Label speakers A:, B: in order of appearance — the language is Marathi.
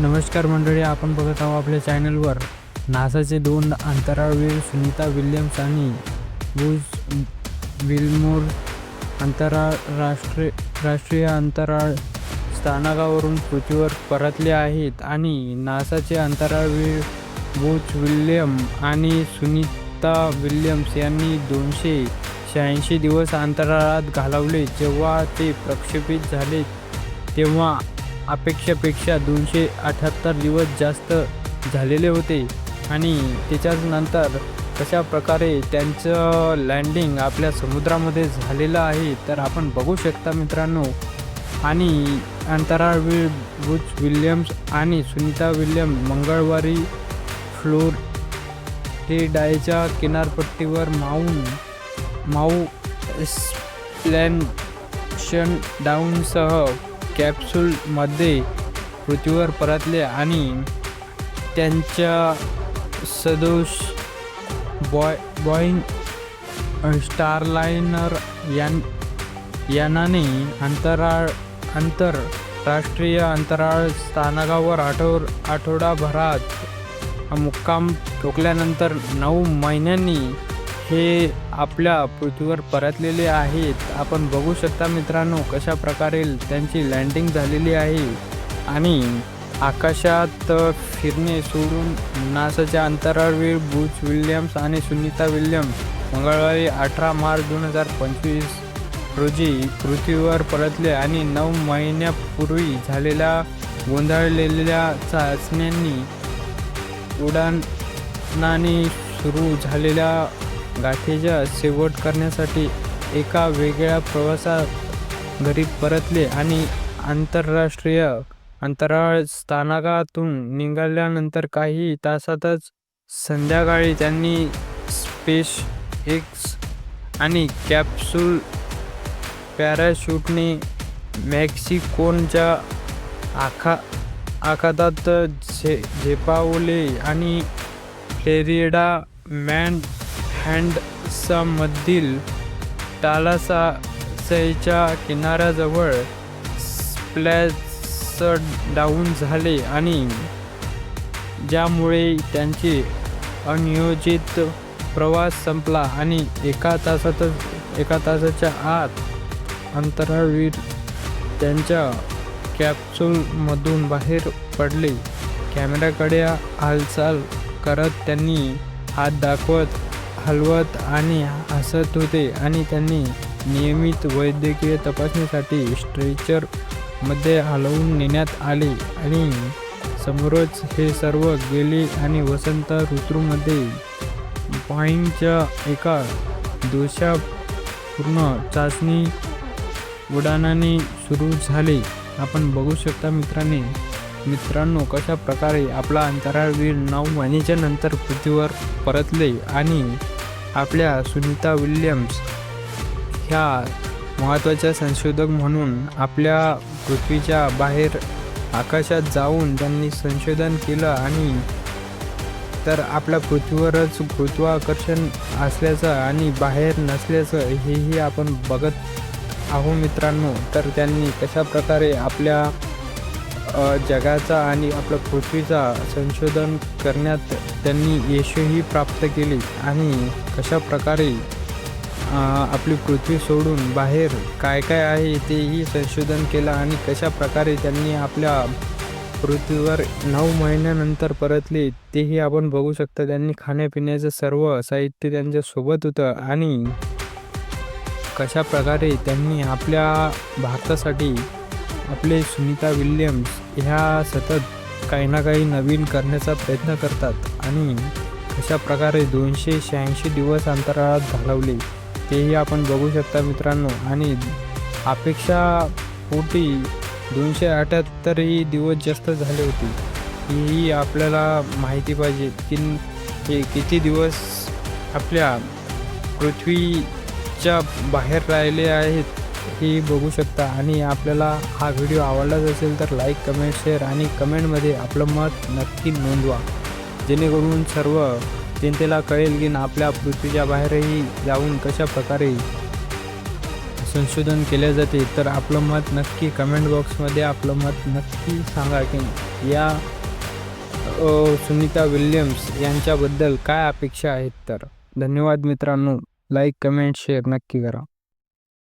A: नमस्कार मंडळी आपण बघत आहोत आपल्या चॅनलवर. नासाचे दोन अंतराळवीर सुनीता विल्यम्स आणि बुज विल्मोर अंतराळ राष्ट्रीय राष्ट्रीय अंतराळ स्थानकावरून पृथ्वीवर परतले आहेत आणि नासाचे अंतराळवीर बुज विल्यम आणि सुनीता विल्यम्स यांनी दोनशे शहाऐंशी दिवस अंतराळात घालवले. जेव्हा ते प्रक्षेपित झाले तेव्हा अपेक्षेपेक्षा दोनशे अठ्याहत्तर दिवस जास्त झालेले होते. आणि त्याच्याच नंतर कशा प्रकारे त्यांचं लँडिंग आपल्या समुद्रामध्ये झालेलं आहे तर आपण बघू शकता मित्रांनो. आणि अंतराळवीर बुच विल्यम्स आणि सुनीता विल्यम मंगळवारी फ्लोर हे डायच्या किनारपट्टीवर माऊन माऊ स्प्लॅशन डाऊनसह कॅप्सूलमध्ये पृथ्वीवर परतले आणि त्यांच्या सदोष बॉय बॉईंग स्टारलाइनर यान यानाने अंतराळ आंतरराष्ट्रीय अंतराळ स्थानकावर आठव आठवडाभरात मुक्काम ठोकल्यानंतर नऊ महिन्यांनी हे आपल्या पृथ्वीवर परतलेले आहेत. आपण बघू शकता मित्रांनो कशा प्रकारे त्यांची लँडिंग झालेली आहे. आणि आकाशात फिरणे सोडून नासाच्या अंतराळवीर बुच विल्यम्स आणि सुनीता विल्यम्स मंगळवारी अठरा मार्च दोन हजार पंचवीस रोजी पृथ्वीवर परतले आणि नऊ महिन्यापूर्वी झालेल्या गोंधळलेल्या चाचण्यांनी उडाणाने सुरू झालेल्या गाठीच्या शेवट करण्यासाठी एका वेगळ्या प्रवासात घरी परतले आणि आंतरराष्ट्रीय अंतराळ स्थानकातून निघाल्यानंतर काही तासातच संध्याकाळी त्यांनी स्पेस एक्स आणि कॅप्सूल पॅराशूटने मेक्सिकोनच्या आखा आखातात झे झेपावले आणि फ्लेरिडा मॅन हँडसमधील टालासा सईच्या किनाऱ्याजवळ स्प्लॅश डाऊन झाले आणि ज्यामुळे त्यांची अनियोजित प्रवास संपला आणि एका तासातच एका तासाच्या आत अंतराळवीर त्यांच्या कॅप्सूलमधून बाहेर पडले. कॅमेऱ्याकडे हालचाल करत त्यांनी हात दाखवत हलवत आणि हसत होते आणि त्यांनी नियमित वैद्यकीय तपासणीसाठी स्ट्रेचरमध्ये हलवून नेण्यात आले आणि समोरच हे सर्व गेले आणि वसंत ऋतूमध्ये बॉईंगच्या एका दोषापूर्ण चाचणी उडाणाने सुरू झाले. आपण बघू शकता मित्रांनी मित्रांनो कशा प्रकारे आपला अंतराळवीर नऊ महिन्याच्या नंतर पृथ्वीवर परतले आणि आपल्या सुनीता विल्यम्स ह्या महत्त्वाच्या संशोधक म्हणून आपल्या पृथ्वीच्या बाहेर आकाशात जाऊन त्यांनी संशोधन केलं आणि तर आपल्या पृथ्वीवरच गुरुत्वाकर्षण असल्याचं आणि बाहेर नसल्याचं हेही आपण बघत आहो मित्रांनो. तर त्यांनी कशा प्रकारे आपल्या जगाचा आणि आपल्या पृथ्वीचा संशोधन करण्यात त्यांनी यशही प्राप्त केले. आणि कशा प्रकारे आपली पृथ्वी सोडून बाहेर काय काय आहे तेही संशोधन केलं आणि कशा प्रकारे त्यांनी आपल्या पृथ्वीवर नऊ महिन्यानंतर परतले तेही आपण बघू शकता. त्यांनी खाण्यापिण्याचं सर्व साहित्य त्यांच्यासोबत होतं आणि कशा प्रकारे त्यांनी आपल्या भारतासाठी आपले सुनीता विल्यम्स ह्या सतत काही ना काही नवीन करण्याचा प्रयत्न करतात आणि कशा प्रकारे दोनशे शहाऐंशी दिवस अंतराळात घालवले तेही आपण बघू शकता मित्रांनो. आणि अपेक्षा पोटी दोनशे अठ्याहत्तरही दिवस जास्त झाले होते. ही आपल्याला माहिती पाहिजे की हे किती दिवस आपल्या पृथ्वीच्या बाहेर राहिले आहेत. हे बघू शकता. आणि आपल्याला हा व्हिडिओ आवडलाच असेल तर लाईक कमेंट शेअर आणि कमेंटमध्ये आपलं मत नक्की नोंदवा. जेणेकरून सर्व जनतेला कळेल की आपल्या पृथ्वीच्या बाहेरही जाऊन कशा प्रकारे संशोधन केले जाते. तर आपलं मत नक्की कमेंट बॉक्समध्ये आपलं मत नक्की सांगा की या सुनीता विल्यम्स यांच्याबद्दल काय अपेक्षा आहेत तर. धन्यवाद मित्रांनो. लाईक कमेंट शेअर नक्की करा.